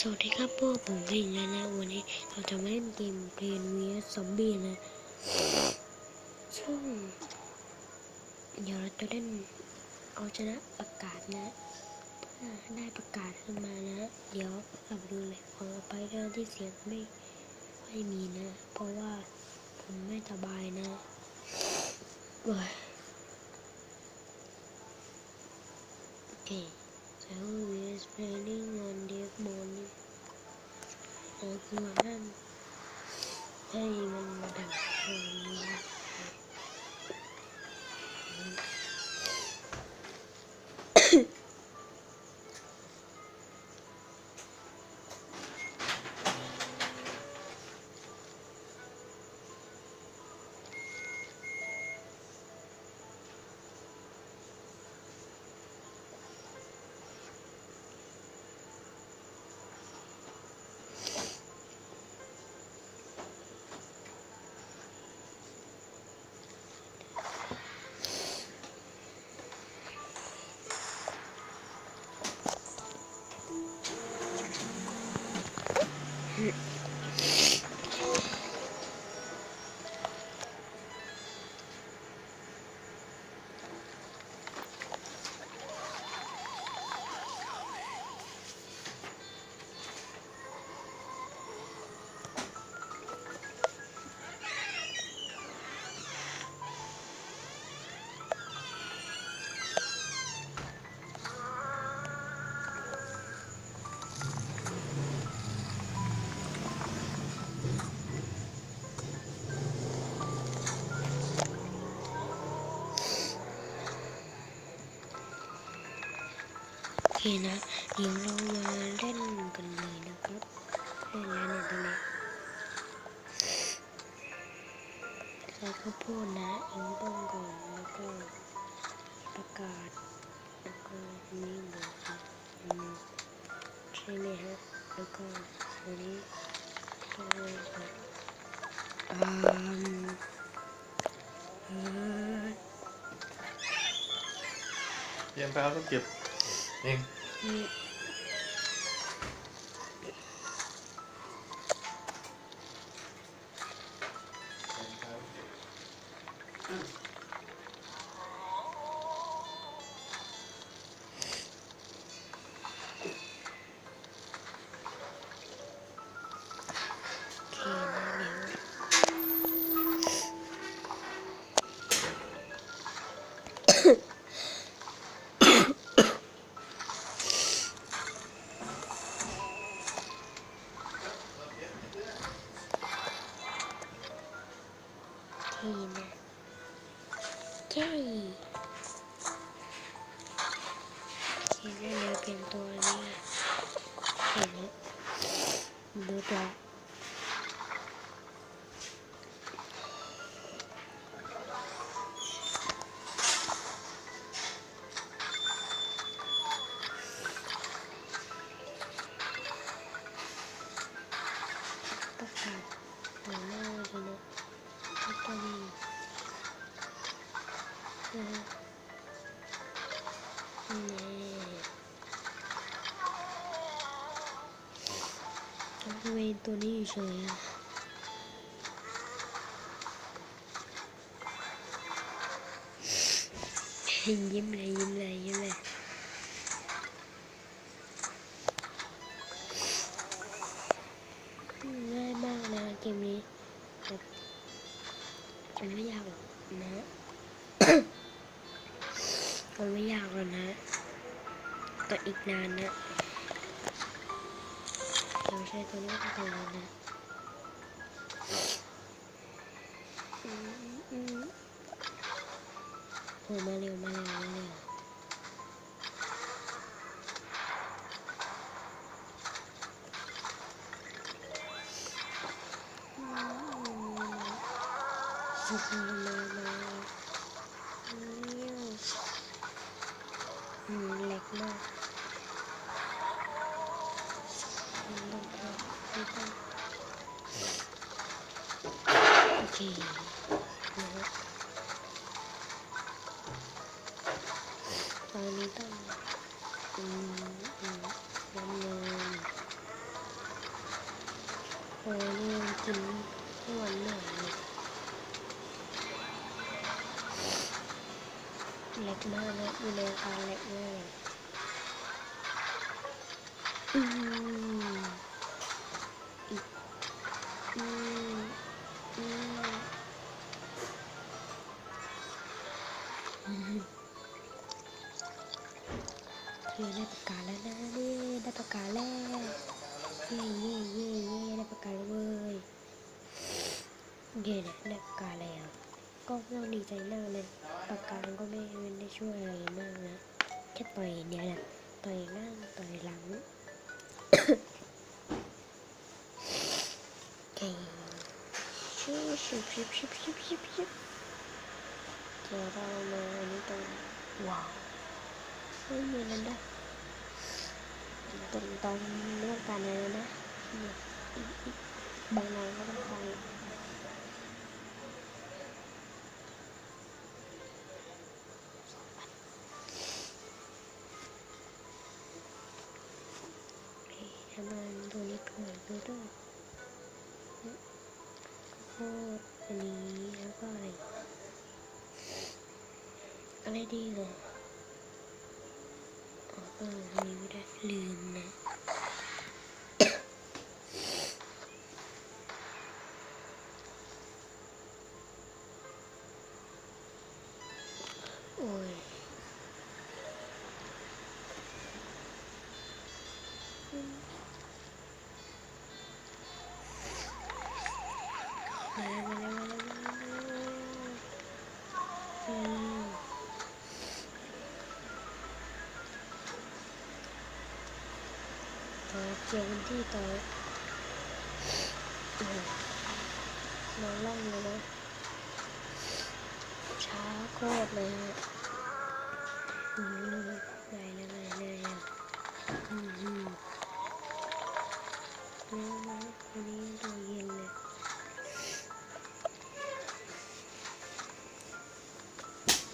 สวัสดีครับพวกผมเองแล้วนะวันนี้เราจะมาเล่นเกมเพลนเวียซอมบี้นะซึ่งเดี๋ยวเราจะเล่นเอาชนะประกาศนะได้ประกาศขึ้นมานะ เดี๋ยวเราดูเลยขอไปเรื่องที่เสียงไม่ไม่มีนะ เพราะว่าผมไม่สบายนะโอเค So we are spending on this morning เอาคือ นั่นให้มันมาดับตรงนี้โอเคนะเดี๋ยวเรามาเล่นกันเลยนะครับเล่นแล้วเนี่ยตอนนี้ใส่ข้าวโพดนะอิงต้มก่อนแล้วก็ประกาศแล้วก็นี่เหมือนกันอืมใช่ไหมฮะแล้วก็อันนี้ก็แบบอืมเออเตรียมไปเอาต้องเก็บเอง นี่ โอเคนะเดี๋ยเปลี่ยนตัวนี้เห็นแล้วดูตัวป ตัวนี้เฉยอะยิ้มเลยยิ้มเลยยิ้มเลยง่ายมากนะเกมนี้แบบมันไม่ยากหรอกนะมันไม่ยากหรอกนะแต่อีกนานนะ แต่ไม่ใช่ตัวนี้ก็ตัวนั้นนะโอ้มาเร็วมาเร็วมาเร็วมโอ้โหมามาเร็วอืมเล็กมาก โอเคนะฮะตอนนี้ต้องอืมอืมน้ำเงินอ้ยนี่มันกินให้วานหน่อยเลยเล็กมากนะอยู่ในอาการเล็กมากเลย เฮ้ยได้ประกาศแล้วนะนี่ได้ประกาศแล้วเย่เย่เย่เย่ได้ประกาศแล้วเว้ยเย่เนี่ยได้ประกาศแล้วก็ไม่ต้องดีใจมากเลยประกาศก็ไม่ได้ช่วยอะไรมากนะแค่ต่อยเนี่ยแหละต่อยหน้าต่อยหลังเก่งชิบชิบชิบชิบชิบชิบชิบเดี๋ยวเรามาอันนี้ตรงว้าว เฮ้ยมีนั่นด้วยตรงตรงเรื่องการอะไรนะอีกอีกบางนายก็ต้องไปเอ๊ะทำไมตัวนี้เกิดดูด้วยข้าวโพดอันนี้แล้วก็อะไรอะไรดีเลย เอออันนี้ไม่ได้ลืมนะโอ้ยมา ต่อเกี่ยวกันที่ต่อโอ้โหนอนล่องเลยนะช้าโคตรเลยฮะอืมไหนแล้วไหนเลยอะอืมอืมแล้วนะวันนี้ตัวเย็นเลย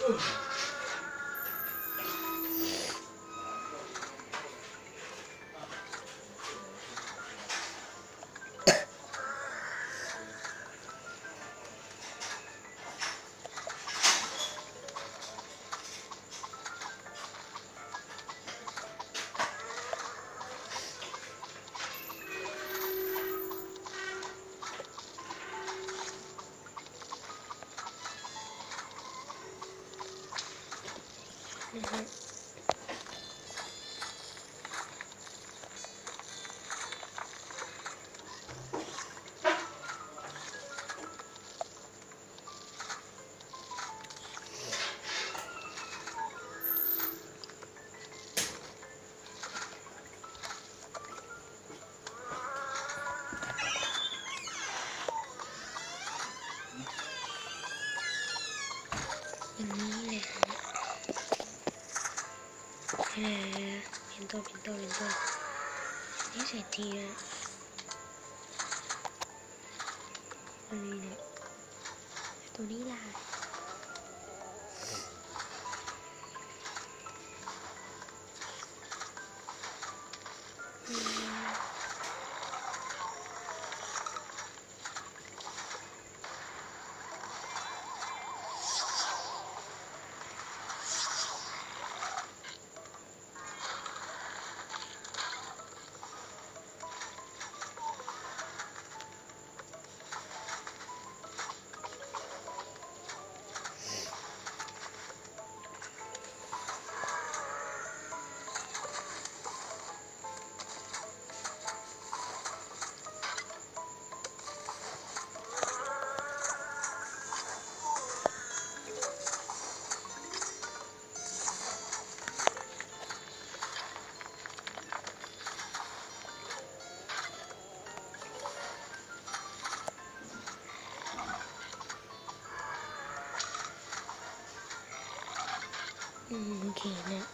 นะ เออเป็นตัวเป็น อื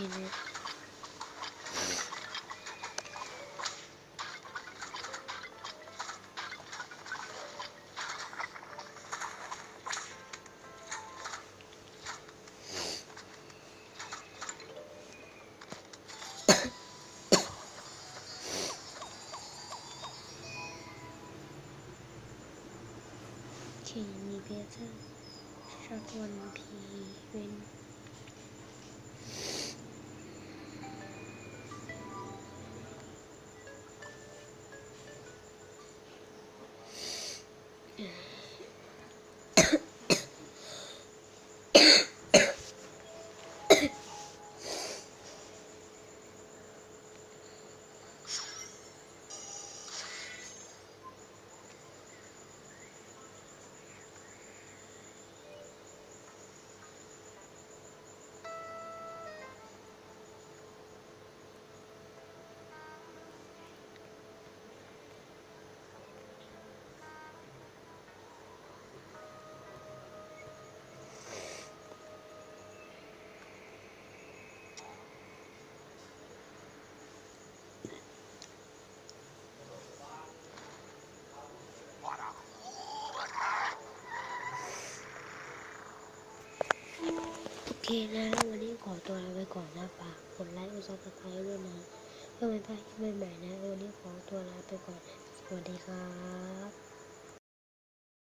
โอเคนะโเคนพีเวนโอเคนะวันนี้ขอตัวลาไปก่อนนะฝากกดไลค์กดซับสไครต์ด้วยนะเพื่อเป็นพลาดคลิปใหม่ๆนะวันนี้ขอตัวลาไปก่อน สวัสดีครับ